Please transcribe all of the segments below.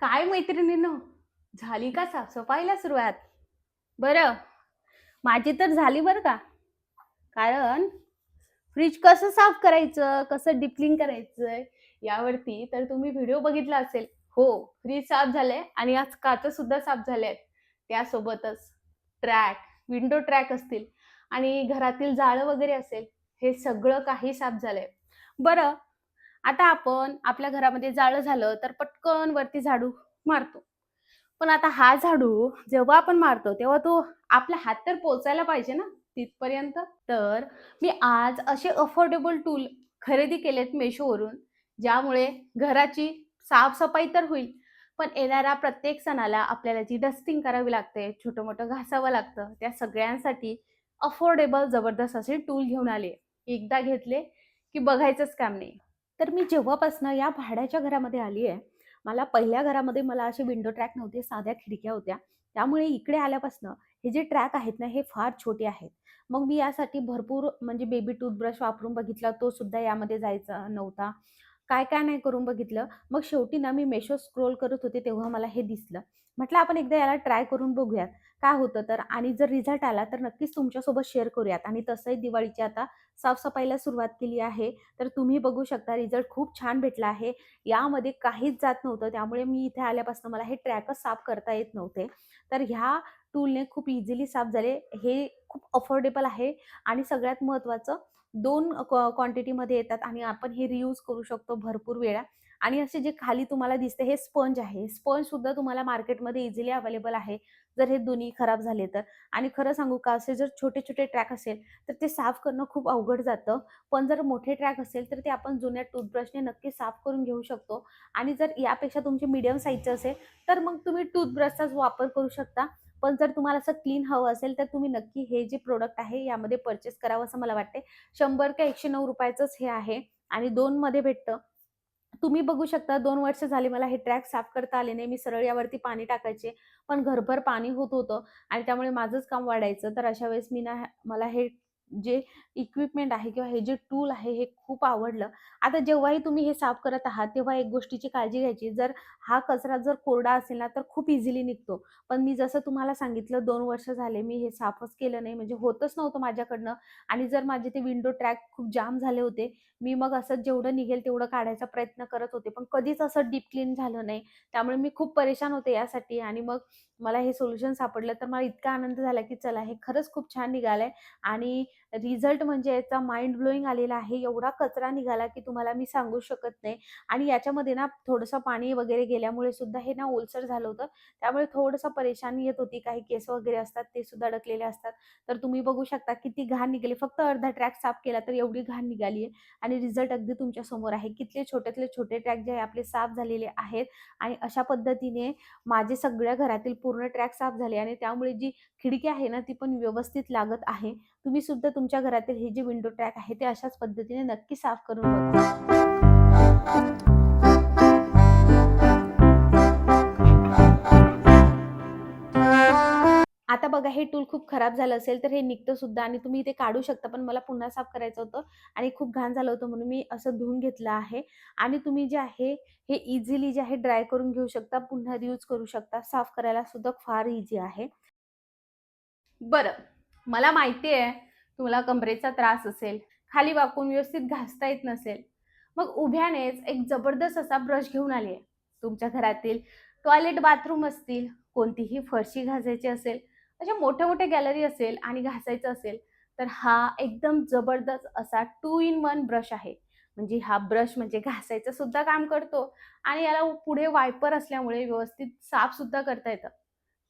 काय मैत्रिणींनो? झाली का साफसफाईला सुरुवात? बरं. माझी तर झाली बरं का. कारण फ्रीज कसं साफ करायचं कसं डिप्लिंग करायचं यावरती तर तुम्ही व्हिडिओ बघितला असेल. हो फ्रीज साफ झालंय आणि आज काच सुद्धा साफ झाले आहेत त्यासोबतच ट्रॅक विंडो ट्रॅक असतील आणि घरातील जाळं वगैरे असेल हे सगळं काही साफ झालंय. बरं आता आपण आपल्या घरामध्ये जाळं झालं तर पटकन वरती झाडू मारतो. पण आता हा झाडू जेव्हा आपण मारतो तेव्हा तो आपला हात तर पोचायला पाहिजे ना तिथपर्यंत? तर मी आज असे अफोर्डेबल टूल खरेदी केलेत मेशोवरून ज्यामुळे घराची साफसफाई तर होईल पण येणाऱ्या प्रत्येक सणाला आपल्याला जी डस्टिंग करावी लागते छोटं मोठं घासावं लागतं त्या सगळ्यांसाठी अफोर्डेबल जबरदस्त असे टूल घेऊन आले. एकदा घेतले की बघायचंच काम नाही. तर मी जेव्हापासनं या भाड्याच्या घरामध्ये आली आहे मला पहिल्या घरामध्ये मला असे विंडो ट्रॅक नव्हते साध्या खिडक्या होत्या. त्यामुळे इकडे आल्यापासनं हे जे ट्रॅक आहेत ना हे फार छोटे आहेत. मग मी यासाठी भरपूर म्हणजे बेबी टूथब्रश वापरून बघितला तो सुद्धा यामध्ये जायचा नव्हता. काय काय नाही करून बघितलं. मग शेवटी ना मी मेशो स्क्रोल करत होते तेव्हा मला हे दिसलं. म्हटलं आपण एकदा याला ट्राय करून बघूयात. काय होतं? तर आणि जर रिझल्ट आला तर नक्कीच तुमच्यासोबत शेअर करूयात. आणि तसंही दिवाळीची आता साफसफाईला सुरुवात केली आहे. तर तुम्ही बघू शकता रिझल्ट खूप छान भेटला आहे. यामध्ये काहीच जात नव्हतं. त्यामुळे मी इथे आल्यापासून मला हे ट्रॅकच साफ करता येत नव्हते. तर ह्या टूलने खूप इझिली साफ झाले. हे खूप अफोर्डेबल आहे. आणि सगळ्यात महत्त्वाचं दोन क्वांटिटीमध्ये येतात आणि आपण हे रियूज करू शकतो भरपूर वेळा. आणि असे जे खाली तुम्हाला दिसते हे स्पंज आहे. स्पंज सुद्धा तुम्हाला मार्केटमध्ये इझिली अवेलेबल आहे. जर हे दोन्ही खराब झाले तर. आणि खरं सांगू का असे जर छोटे छोटे ट्रॅक असेल तर ते साफ करणं खूप अवघड जातं. पण जर मोठे ट्रॅक असेल तर ते आपण जुन्या टूथब्रशने नक्की साफ करून घेऊ शकतो. आणि जर यापेक्षा तुमचे मीडियम साईजचे असेल तर मग तुम्ही टूथब्रशचाच वापर करू शकता. पण जर तुम्हाला असं क्लीन हवं असेल तर तुम्ही नक्की हे जे प्रोडक्ट आहे यामध्ये परचेस करावं असं मला वाटते शंभर का एकशे नऊ रुपयाचंच हे आहे. आणि दोनमध्ये भेटतं. तुम्ही बघू शकता दोन वर्ष झाली मला हे ट्रॅक साफ करता आले नाही. मी सरळ यावरती पाणी टाकायचे. पण घरभर पाणी होत होतं आणि त्यामुळे माझंच काम वाढायचं. तर अशा वेळेस मी ना मला हे जे इक्विपमेंट आहे किंवा हे जे टूल आहे हे खूप आवडलं. आता जेव्हाही तुम्ही हे साफ करत आहात तेव्हा एक गोष्टीची काळजी घ्यायची. जर हा कचरा जर कोरडा असेल ना तर खूप इझिली निघतो. पण मी जसं तुम्हाला सांगितलं दोन वर्ष झाले मी हे साफच केलं नाही. म्हणजे होतच नव्हतं माझ्याकडनं. आणि जर माझे ते विंडो ट्रॅक खूप जाम झाले होते मी मग असं जेवढं निघेल तेवढं काढायचा प्रयत्न करत होते. पण कधीच असं डीप क्लीन झालं नाही. त्यामुळे मी खूप परेशान होते यासाठी. आणि मग मला हे सोल्युशन सापडलं तर मला इतका आनंद झाला की चला हे खरंच खूप छान निघालंय. आणि रिझल्ट म्हणजे याचा माइंड ब्लोईंग आलेला आहे. एवढा कचरा निघाला की तुम्हाला मी सांगू शकत नाही. आणि याच्यामध्ये ना थोडंसं पाणी वगैरे गेल्यामुळे सुद्धा हे ना ओलसर झालं होतं. त्यामुळे थोडंसं परेशानी येत होती. काही केस वगैरे असतात ते सुद्धा अडकलेले असतात. तर तुम्ही बघू शकता किती घाण निघाली. फक्त अर्धा ट्रॅक साफ केला तर एवढी घाण निघाली आहे आणि रिझल्ट अगदी तुमच्यासमोर आहे. कितले छोट्यातले छोटे ट्रॅक जे आहे आपले साफ झालेले आहेत. आणि अशा पद्धतीने माझे सगळ्या घरातील पूर्ण ट्रॅक साफ झाले. आणि त्यामुळे जी खिडकी आहे ना ती पण व्यवस्थित लागत आहे. तुम्ही सुद्धा तुमच्या घरातील हे जे विंडो ट्रॅक आहे ते अशाच पद्धतीने नक्की साफ करून बघा. आता बघा हे टूल खूप खराब झालं असेल तर हे निघतं सुद्धा आणि तुम्ही ते काढू शकता पण मला पुन्हा साफ करायचं होतं आणि खूप घाण झालं होतं म्हणून मी असं धुवून घेतलं आहे. आणि तुम्ही जे आहे हे इझिली जे आहे ड्राय करून घेऊ शकता पुन्हा रियूज करू शकता. साफ करायला सुद्धा फार इझी आहे. बरं मला माहिती आहे तुम्हाला कमरेचा त्रास असेल खाली वाकून व्यवस्थित घासता येत नसेल मग उभ्यानेच एक जबरदस्त असा ब्रश घेऊन आले तुमच्या घरातील टॉयलेट बाथरूम असतील कोणतीही फरशी घासायची असेल अशा मोठ्या मोठ्या गॅलरी असेल आणि घासायचं असेल तर हा एकदम जबरदस्त असा टू इन वन ब्रश आहे. म्हणजे हा ब्रश म्हणजे घासायचं सुद्धा काम करतो आणि याला पुढे वायपर असल्यामुळे व्यवस्थित साफ सुद्धा करता येतं.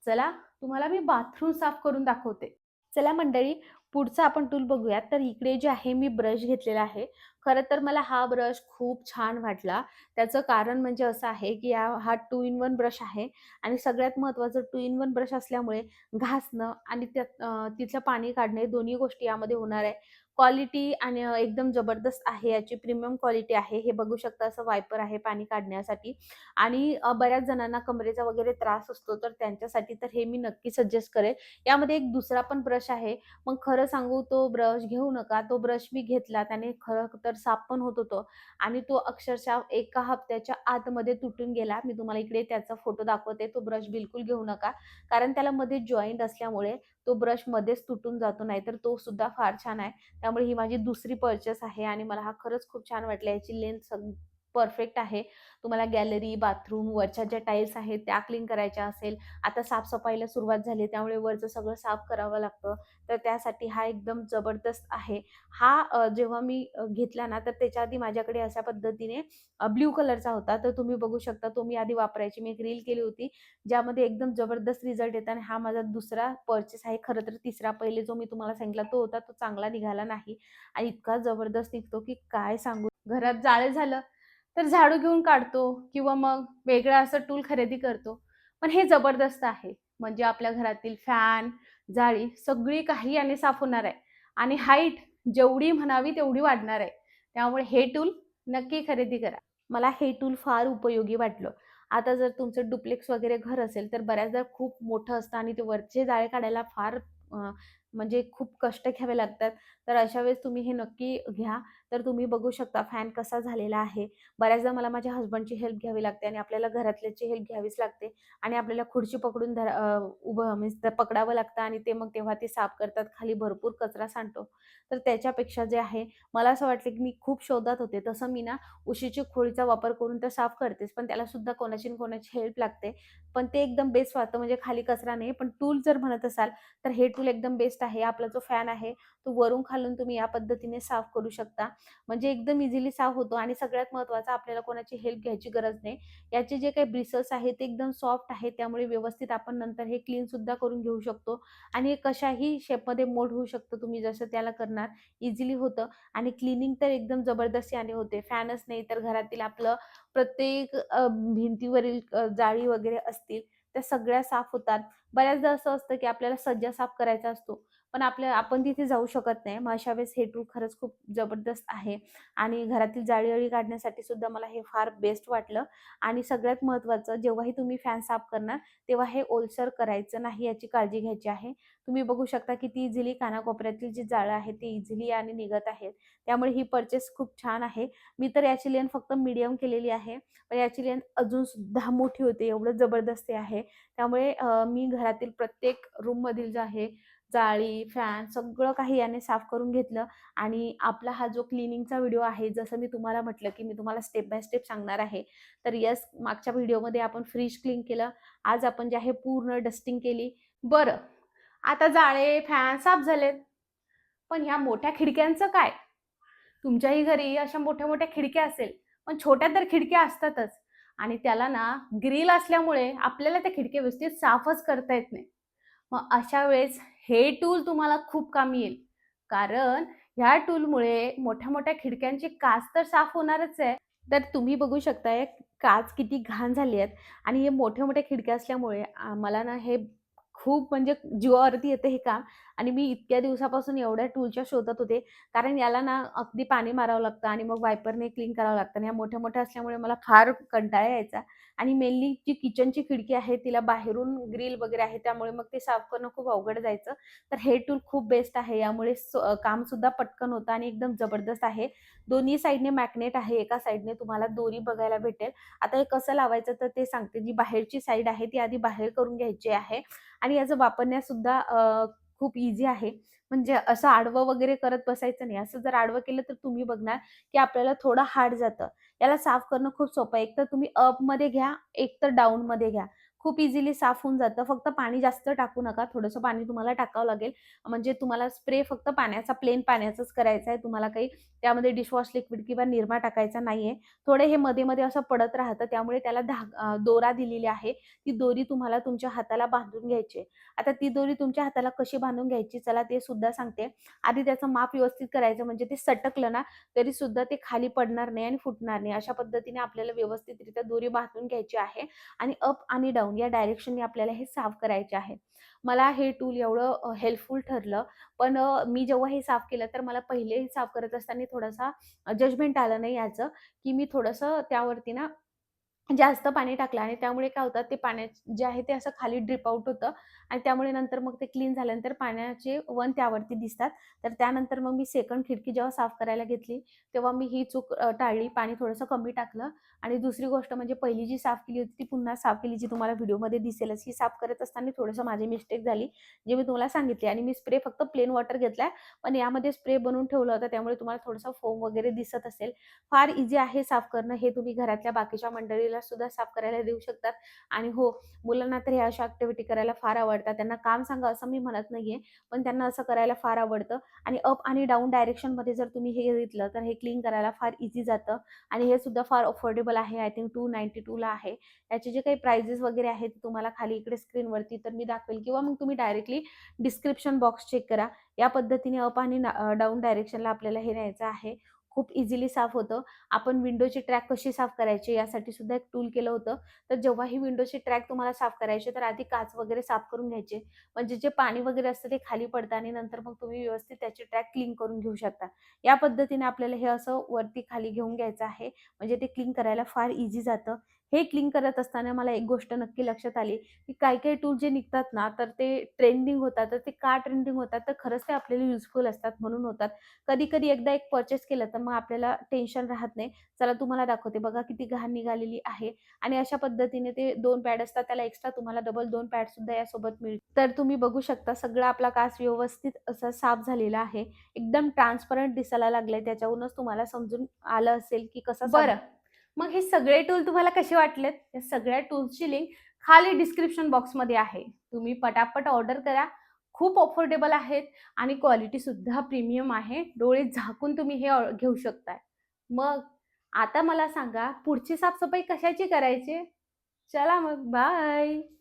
चला तुम्हाला मी बाथरूम साफ करून दाखवते. चला मंडळी पुढचा आपण टूल बघूयात. तर इकडे जे आहे मी ब्रश घेतलेला आहे. खरं तर मला हा ब्रश खूप छान वाटला. त्याचं कारण म्हणजे असं आहे की या हा टू इन वन ब्रश आहे आणि सगळ्यात महत्त्वाचं टू इन वन ब्रश असल्यामुळे घासणं आणि त्यात तिथलं पाणी काढणे दोन्ही गोष्टी यामध्ये होणार आहे. क्वालिटी आणि एकदम जबरदस्त आहे. याची प्रीमियम क्वालिटी आहे. हे बघू शकता असं वायपर आहे पाणी काढण्यासाठी आणि बऱ्याच जणांना कमरेचा वगैरे त्रास असतो, तर त्यांच्यासाठी तर हे मी नक्की सजेस्ट करेल. यामध्ये एक दुसरा पण ब्रश आहे. मग खरं सांगू तो ब्रश घेऊ नका. तो ब्रश मी घेतला त्याने खरं तर साफ पण होत होतो आणि तो अक्षरशः एका हप्त्याच्या आतमध्ये तुटून गेला. मी तुम्हाला इकडे त्याचा फोटो दाखवते. तो ब्रश बिलकुल घेऊ नका. कारण त्याला मध्ये जॉईंट असल्यामुळे तो ब्रश मध्येच तुटून जातो. नाहीतर तो सुद्धा फार छान आहे. त्यामुळे ही माझी दुसरी पर्चेस आहे आणि मला हा खरंच खूप छान वाटला. याची लेंथ सग परफेक्ट आहे. तुम्हाला गॅलरी, बाथरूम वरच्या ज्या टाईल्स आहेत त्या क्लीन करायच्या असेल, आता साफसफाईला सुरुवात झाली त्यामुळे वरचं सगळं साफ करावं लागतं. तर त्यासाठी हा एकदम जबरदस्त आहे. हा जेव्हा मी घेतला ना, तर त्याच्या आधी माझ्याकडे अशा पद्धतीने ब्ल्यू कलरचा होता. तर तुम्ही बघू शकता तो मी आधी वापरायची. मी एक रील केली होती, ज्यामध्ये एकदम जबरदस्त रिझल्ट येतात आणि हा माझा दुसरा पर्चेस आहे. खरं तर तिसरा पहिले जो मी तुम्हाला सांगितला तो होता, तो चांगला निघाला नाही आणि इतका जबरदस्त निघतो की काय सांगू. घरात जाळं झालं, तर झाडू घेऊन काढतो किंवा मग वेगळं असं टूल खरेदी करतो. पण हे जबरदस्त आहे. म्हणजे आपल्या घरातील फॅन, जाळी सगळी काही याने साफ होणार आहे आणि हाईट जेवढी म्हणावी तेवढी वाढणार आहे. त्यामुळे हे टूल नक्की खरेदी करा. मला हे टूल फार उपयोगी वाटलं. आता जर तुमचं डुप्लेक्स वगैरे घर असेल, तर बऱ्याचदा खूप मोठं असतं आणि ते वरचे जाळे काढायला फार म्हणजे खूप कष्ट घ्यावे लागतात. तर अशा वेळेस तुम्ही हे नक्की घ्या. तर तुम्ही बघू शकता फॅन कसा झालेला आहे. बऱ्याचदा मला माझ्या हसबंडची हेल्प घ्यावी लागते आणि आपल्याला घरातल्याची हेल्प घ्यावीच लागते आणि आपल्याला खुर्ची पकडून धरा उभं मीन्स पकडावं लागतं आणि ते मग तेव्हा ते साफ करतात. खाली भरपूर कचरा सांडतो. तर त्याच्यापेक्षा जे आहे मला असं वाटलं की मी खूप शोधात होते. तसं मी ना उशीची खोळीचा वापर करून तर साफ करतेच, पण त्याला सुद्धा कोणाची कोणाची हेल्प लागते. पण ते एकदम बेस्ट वाटतं म्हणजे खाली कचरा नाही. पण टूल जर म्हणत असाल, तर हे टूल एकदम बेस्ट आहे. आपला जो फॅन आहे, तो वरून खालून तुम्ही या पद्धतीने साफ करू शकता. म्हणजे एकदम इझिली साफ होतो आणि सगळ्यात महत्त्वाचं आपल्याला कोणाची हेल्प घ्यायची गरज नाही. याचे जे काही ब्रिसल्स आहेत ते एकदम सॉफ्ट आहेत. त्यामुळे व्यवस्थित आपण नंतर हे क्लीन सुद्धा करून घेऊ शकतो आणि कशाही शेपमध्ये मोड होऊ शकतं. तुम्ही जसं त्याला करणार इझिली होतं आणि क्लीनिंग तर एकदम जबरदस्ती आणि होते. फॅनच नाही तर घरातील आपलं प्रत्येक भिंतीवरील जाळी वगैरे असतील, त्या सगळ्या साफ होतात. बऱ्याचदा असं असतं की आपल्याला सज्जा साफ करायचा असतो, पण आपल्या आपण तिथे जाऊ शकत नाही. मग अशा वेळेस हे टूल खरंच खूप जबरदस्त आहे आणि घरातील जाळी-अळी काढण्यासाठी सुद्धा मला हे फार बेस्ट वाटलं आणि सगळ्यात महत्त्वाचं जेव्हाही तुम्ही फॅन साफ करणार, तेव्हा हे ओलसर करायचं नाही याची काळजी घ्यायची आहे. तुम्ही बघू शकता किती इझिली कानाकोपऱ्यातील जी जाळं आहे ती इझिली आणि निघत आहेत. त्यामुळे ही पर्चेस खूप छान आहे. मी तर याची लेन फक्त मीडियम केलेली आहे. पण याची लेन अजून सुद्धा मोठी होते. एवढं जबरदस्त आहे. त्यामुळे मी घरातील प्रत्येक रूममधील जे आहे जाळी, फॅन सगळं काही याने साफ करून घेतलं आणि आपला हा जो क्लिनिंगचा व्हिडिओ आहे, जसं मी तुम्हाला म्हटलं की मी तुम्हाला स्टेप बाय स्टेप सांगणार आहे. तर यस मागच्या व्हिडिओमध्ये आपण फ्रीज क्लीन केलं. आज आपण जे आहे पूर्ण डस्टिंग केली. बरं, आता जाळे, फॅन साफ झालेत. पण ह्या मोठ्या खिडक्यांचं काय? तुमच्याही घरी अशा मोठ्या-मोठ्या खिडक्या असेल, पण छोट्या तर खिडक्या असतातच आणि त्याला ना ग्रिल असल्यामुळे आपल्याला त्या खिडक्या व्यवस्थित साफच करता येत नाही. मग अशा वेळेस हे टूल तुम्हाला खूप कामी येईल. कारण ह्या टूलमुळे मोठ्या-मोठ्या खिडक्यांची काच तर साफ होणारच आहे. तर तुम्ही बघू शकताय काच किती घाण झाली आहेत आणि हे मोठ्या-मोठ्या खिडक्या असल्यामुळे आम्हाला मला ना हे खूप म्हणजे जीवावरती येतं हे काम आणि मी इतक्या दिवसापासून एवढ्या टूलच्या शोधत होते. कारण याला ना अगदी पाणी मारावं लागतं आणि मग वायपरने क्लीन करावं लागतं आणि ह्या मोठ्या-मोठ्या असल्यामुळे मला फार कंटाळा यायचा आणि मेनली जी किचनची खिडकी आहे तिला बाहेरून ग्रिल वगैरे आहे त्यामुळे मग ते साफ करणं खूप अवघड जायचं. तर हे टूल खूप बेस्ट आहे. यामुळे स कामसुद्धा पटकन होतं आणि एकदम जबरदस्त आहे. दोन्ही साईडने मॅग्नेट आहे. एका साईडने तुम्हाला दोरी बघायला भेटेल. आता हे कसं लावायचं तर ते सांगते. जी बाहेरची साईड आहे ती आधी बाहेर करून घ्यायची आहे आणि याचं वापरण्यासुद्धा खूप इझी आहे. म्हणजे असं आडवं वगैरे करत बसायचं नाही. असं जर आडवं केलं तर तुम्ही बघणार की आपल्याला थोडं हार्ड जातं. याला साफ करणं खूप सोपं आहे. एकतर तुम्ही अपमध्ये घ्या, एक तर डाऊन मध्ये घ्या. खूप इझिली साफ होऊन जातं. फक्त पाणी जास्त टाकू नका. थोडंसं पाणी तुम्हाला टाकावं लागेल. म्हणजे तुम्हाला स्प्रे फक्त पाण्याचा, प्लेन पाण्याचाच करायचा आहे. तुम्हाला काही त्यामध्ये डिशवॉश लिक्विड किंवा निरमा टाकायचा नाहीये. थोडे हे मध्ये-मध्ये असं पडत राहतं. त्यामुळे त्याला धाग दोरा दिलेली आहे. ती दोरी तुम्हाला तुमच्या हाताला बांधून घ्यायची आहे. आता ती दोरी तुमच्या हाताला कशी बांधून घ्यायची चला ते सुद्धा सांगते. आधी त्याचं माप व्यवस्थित करायचं म्हणजे ते सटकलं ना तरी सुद्धा ते खाली पडणार नाही आणि फुटणार नाही. अशा पद्धतीने आपल्याला व्यवस्थितरित्या दोरी बांधून घ्यायची आहे आणि अप आणि डाउन डाऊन या डायरेक्शनने आपल्याला हे साफ करायचे आहे. मला हे टूल एवढं हेल्पफुल ठरलं. पण मी जेव्हा हे साफ केलं तर मला पहिले साफ करत असताना थोडासा जजमेंट आलं नाही याचं की मी थोडंसं त्यावरती ना जास्त पाणी टाकलं आणि त्यामुळे काय होतं ते पाण्या जे आहे ते असं खाली ड्रिप आउट होतं आणि त्यामुळे नंतर मग ते क्लीन झाल्यानंतर पाण्याचे वन त्यावरती दिसतात. तर त्यानंतर मग मी सेकंड खिडकी जेव्हा साफ करायला घेतली तेव्हा मी ही चूक टाळली पाणी थोडंसं कमी टाकलं. आणि दुसरी गोष्ट म्हणजे पहिली जी साफ केली होती ती पुन्हा साफ केली जी तुम्हाला व्हिडिओमध्ये दिसेलच ही साफ करत असताना थोडंसं माझी मिस्टेक झाली जे मी तुम्हाला सांगितली. आणि मी स्प्रे फक्त प्लेन वॉटर घेतलाय पण यामध्ये स्प्रे बनवून ठेवलं होतं त्यामुळे तुम्हाला थोडंसं फोम वगैरे दिसत असेल. फार इझी आहे साफ करणं हे तुम्ही घरातल्या बाकीच्या मंडळीला सुद्धा साफ करायला देऊ शकतात. आणि हो मुलांना तर ह्या अशा ॲक्टिव्हिटी करायला फार आवडतात. त्यांना काम सांगा असं मी म्हणत नाहीये पण त्यांना असं करायला फार आवडतं. आणि अप आणि डाऊन डायरेक्शनमध्ये जर तुम्ही हे घेतलं तर हे क्लीन करायला फार इझी जातं. आणि हे सुद्धा फार अफोर्डेबल आहे. आय थिंक टू नाईन्टी टूला आहे. याचे जे काही प्राइजेस वगैरे आहेत तुम्हाला खाली इकडे स्क्रीनवरती तर मी दाखवेल. किंवा मग तुम्ही डायरेक्टली डिस्क्रिप्शन बॉक्स चेक करा. या पद्धतीने अप आणि डाऊन डायरेक्शनला आपल्याला हे न्यायचं आहे. खूप इझिली साफ होतं. आपण विंडोची ट्रॅक कशी साफ करायची यासाठी सुद्धा एक टूल केलं होतं. तर जेव्हा ही विंडोची ट्रॅक तुम्हाला साफ करायची तर आधी काच वगैरे साफ करून घ्यायचे. म्हणजे जे पाणी वगैरे असतं ते खाली पडतं आणि नंतर मग तुम्ही व्यवस्थित त्याची ट्रॅक क्लीन करून घेऊ शकता. या पद्धतीने आपल्याला हे असं वरती खाली घेऊन घ्यायचं आहे. म्हणजे ते क्लीन करायला फार इझी जातं. हे क्लीन करत असताना मला एक गोष्ट नक्की लक्षात आली की काही काही टूल जे निघतात ना तर ते ट्रेंडिंग होतात तर ते का ट्रेंडिंग होतात? तर खरंच ते आपल्याला युजफुल असतात म्हणून होतात. कधी कधी एकदा एक परचेस केलं तर मग आपल्याला टेन्शन राहत नाही. चला तुम्हाला दाखवते बघा किती घाण निघालेली आहे. आणि अशा पद्धतीने ते दोन पॅड असतात त्याला एक्स्ट्रा तुम्हाला डबल दोन पॅड सुद्धा यासोबत मिळतील. तर तुम्ही बघू शकता सगळा आपला कास व्यवस्थित असा साफ झालेला आहे. एकदम ट्रान्सपरंट दिसायला लागलाय त्याच्यावरूनच तुम्हाला समजून आलं असेल की कसं बरं. मग हे सगळे टूल तुम्हाला कसे वाटलेत? या सगळ्या टूल्सची लिंक खाली डिस्क्रिप्शन बॉक्समध्ये आहे. तुम्ही पटापट ऑर्डर करा. खूप अफोर्डेबल आहेत आणि क्वालिटी सुद्धा प्रीमियम आहे. डोळे झाकून तुम्ही हे ऑ- घेऊ शकताय. मग आता मला सांगा पुढची साफसफाई कशाची करायची? चला मग बाय